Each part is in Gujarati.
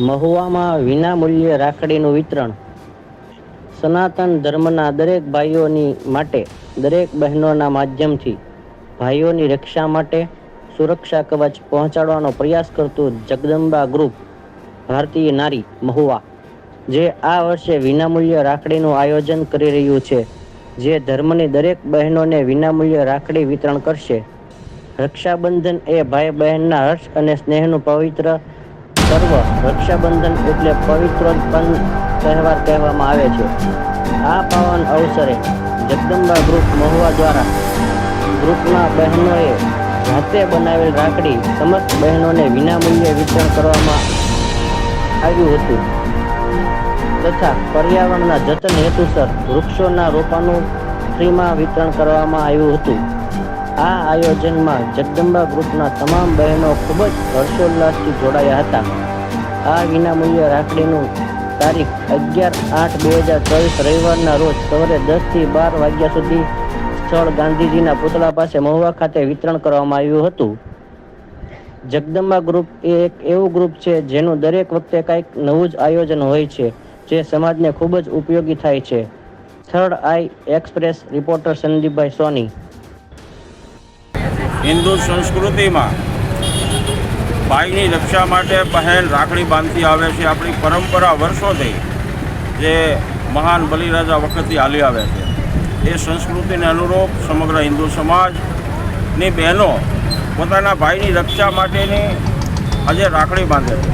મહુવામાં વિના મૂલ્યે રાખડીનું વિતરણ. સનાતન ધર્મના દરેક ભાઈઓની માટે, દરેક બહેનોના માધ્યમથી, ભાઈઓની રક્ષા માટે સુરક્ષા કવચ પહોંચાડવાનો પ્રયાસ કરતું જગદંબા ગ્રુપ, ભારતીય નારી મહુવા, જે આ વર્ષે વિનામૂલ્ય રાખડીનું આયોજન કરી રહ્યું છે, જે ધર્મની દરેક બહેનોને વિનામૂલ્ય રાખડી વિતરણ કરશે. રક્ષાબંધન એ ભાઈ બહેનના હર્ષ અને સ્નેહનું પવિત્ર પર્વ રક્ષાબંધન એટલે પવિત્રોત્પન્ન તહેવાર કહેવામાં આવે છે. આ પાવન અવસરે જગદંબા ગ્રુપ મહુવા દ્વારા ગ્રુપના બહેનોએ જાતે બનાવેલ રાખડી સમસ્ત બહેનોને વિનામૂલ્યે વિતરણ કરવામાં આવ્યું હતું. તથા પર્યાવરણના જતન હેતુસર વૃક્ષોના રોપાનું ફ્રીમાં વિતરણ કરવામાં આવ્યું હતું. આ આયોજનમાં જગદંબા ગ્રુપના તમામ બહેનો ખૂબ જ હર્ષોલ્લાસથી જોડાયા હતા. આ વિનામૂલ્ય રાખડીનું તારીખ અગિયાર આઠ બે હજાર ચોવીસ રવિવારના રોજ સવારે દસથી બાર વાગ્યા સુધી સ્થળ ગાંધીજીના પુતળા પાસે મહુવા ખાતે વિતરણ કરવામાં આવ્યું હતું. જગદંબા ગ્રુપ એ એક એવું ગ્રુપ છે જેનું દરેક વખતે કંઈક નવું જ આયોજન હોય છે, જે સમાજને ખૂબ જ ઉપયોગી થાય છે. થર્ડ આઈ એક્સપ્રેસ રિપોર્ટર સંદીપભાઈ સોની. હિન્દુ સંસ્કૃતિમાં ભાઈની રક્ષા માટે બહેન રાખડી બાંધતી આવે છે. આપણી પરંપરા વર્ષોથી જે મહાન બલિરાજા વખતથી હાલી આવે છે. એ સંસ્કૃતિને અનુરૂપ સમગ્ર હિન્દુ સમાજની બહેનો પોતાના ભાઈની રક્ષા માટેની આજે રાખડી બાંધે છે.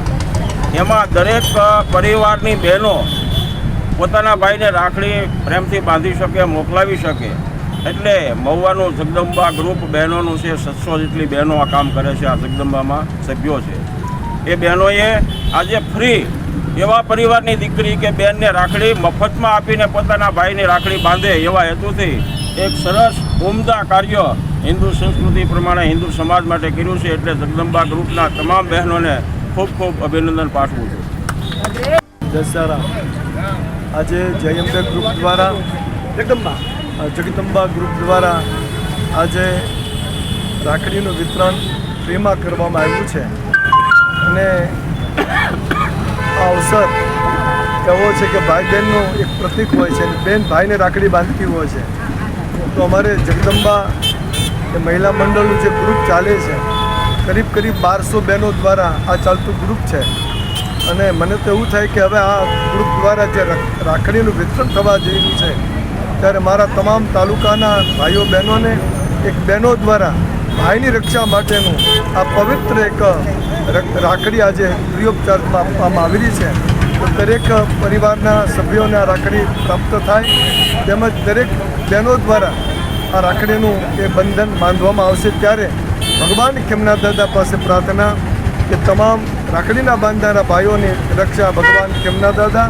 એમાં દરેક પરિવારની બહેનો પોતાના ભાઈને રાખડી પ્રેમથી બાંધી શકે, મોકલાવી શકે. એટલે મહુવાનું જગદંબા ગ્રુપ બહેનોનું છે, સત્સો જેટલી બહેનો આ કામ કરે છે, આ જગદંબામાં સભ્યો છે. એ બહેનોએ આજે ફ્રી એવા પરિવારની દીકરી કે બેનને રાખડી મફતમાં આપીને પોતાના ભાઈની રાખડી બાંધે એવા હેતુથી એક સરસ ઉમદા કાર્ય હિન્દુ સંસ્કૃતિ પ્રમાણે હિન્દુ સમાજ માટે કર્યું છે, એટલે જગદંબા ગ્રુપના તમામ બહેનોને ખૂબ ખૂબ અભિનંદન પાઠવું છું. દશહરા આજે જયંત ગ્રુપ દ્વારા જગદંબા જગદંબા ગ્રુપ દ્વારા આજે રાખડીનું વિતરણ ફ્રીમાં કરવામાં આવ્યું છે. અને આ અવસર એવો છે કે ભાઈ બહેનનું એક પ્રતિક હોય છે અને બેન ભાઈને રાખડી બાંધતી હોય છે. તો અમારે જગદંબા એ મહિલા મંડળનું જે ગ્રુપ ચાલે છે, કરીબ કરીબ બારસો બહેનો દ્વારા આ ચાલતું ગ્રુપ છે. અને મને તો એવું થાય કે હવે આ ગ્રુપ દ્વારા જે રાખડીનું વિતરણ થવા જઈ રહ્યું છે ત્યારે મારા તમામ તાલુકાના ભાઈઓ બહેનોને એક બહેનો દ્વારા ભાઈની રક્ષા માટેનું આ પવિત્ર એક રાખડી આજે પ્રિયોપચારમાં આપવામાં આવી આવેલી છે. તો દરેક પરિવારના સભ્યોને આ રાખડી પ્રાપ્ત થાય. તેમજ દરેક બહેનો દ્વારા આ રાખડીનું એ બંધન બાંધવામાં આવશે ત્યારે ભગવાન ખેમના દાદા પાસે પ્રાર્થના કે તમામ રાખડીના બાંધનારા ભાઈઓની રક્ષા ભગવાન ખેમના દાદા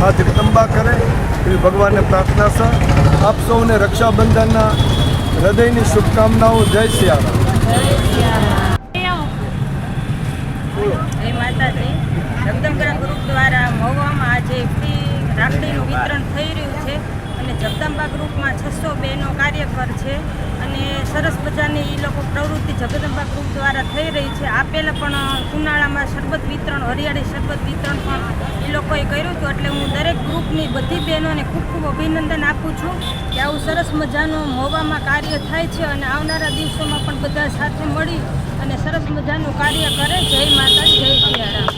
મા જગદંબા કરે, એવી ભગવાનને પ્રાર્થના છે. આપ સૌને રક્ષાબંધનના હૃદયની શુભકામનાઓ, જય સિયારામ. જગદંબા ગ્રુપ દ્વારા મહુવામાં આજે રાખડીનું વિતરણ થઈ રહ્યું છે અને જગદંબા ગ્રુપમાં છસો બેનો કાર્યકર છે અને સરસ મજાની એ લોકો પ્રવૃત્તિ જગદંબા ગ્રુપ દ્વારા થઈ રહી છે. આ પહેલાં પણ ઉનાળામાં શરબત વિતરણ, હરિયાળી શરબત વિતરણ પણ એ લોકોએ કર્યું હતું. એટલે હું દરેક ગ્રુપની બધી બહેનોને ખૂબ ખૂબ અભિનંદન આપું છું કે આવું સરસ મજાનું મોવામાં કાર્ય થાય છે અને આવનારા દિવસોમાં પણ બધા સાથે મળી અને સરસ મજાનું કાર્ય કરે. જય માતા જય સિયારામ.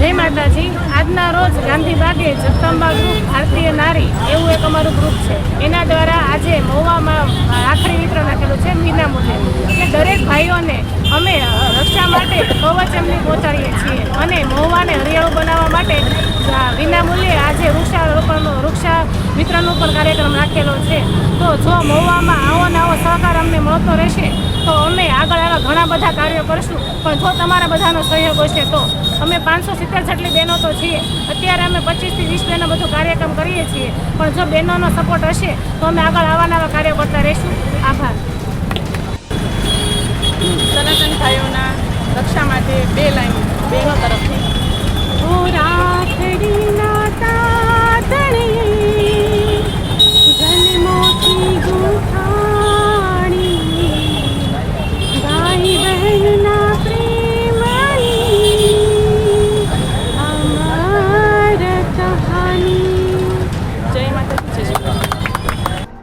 જય માતાજી. આજના રોજ ગાંધી બાગે જગદંબા ગ્રુપ ભારતીય નારી એવું એક અમારું ગ્રુપ છે. એના દ્વારા આજે મહુવામાં રાખડી વિતરણ રાખેલું છે વિના મૂલ્યે એટલે ભાઈઓને અમે રક્ષા માટે કવચ એમની પહોંચાડીએ છીએ. અને મહુવાને હરિયાળું બનાવવા માટે વિનામૂલ્યે વિના મૂલ્યે આજે વૃક્ષારોપણનો વૃક્ષા વિતરણનો પણ કાર્યક્રમ રાખેલો છે. તો જો મહુવામાં આવો ને આવો સહકાર અમને મળતો રહેશે, તો અમે આગળ આવા ઘણા બધા કાર્યો કરશું. પણ જો તમારા બધાનો સહયોગ હશે તો અમે પાંચસો સિત્તેર જેટલી બહેનો તો છીએ. અત્યારે અમે પચીસથી વીસ બહેનો બધું કાર્યક્રમ કરીએ છીએ. પણ જો બહેનોનો સપોર્ટ હશે, તો અમે આગળ આવા નવા કાર્યો કરતા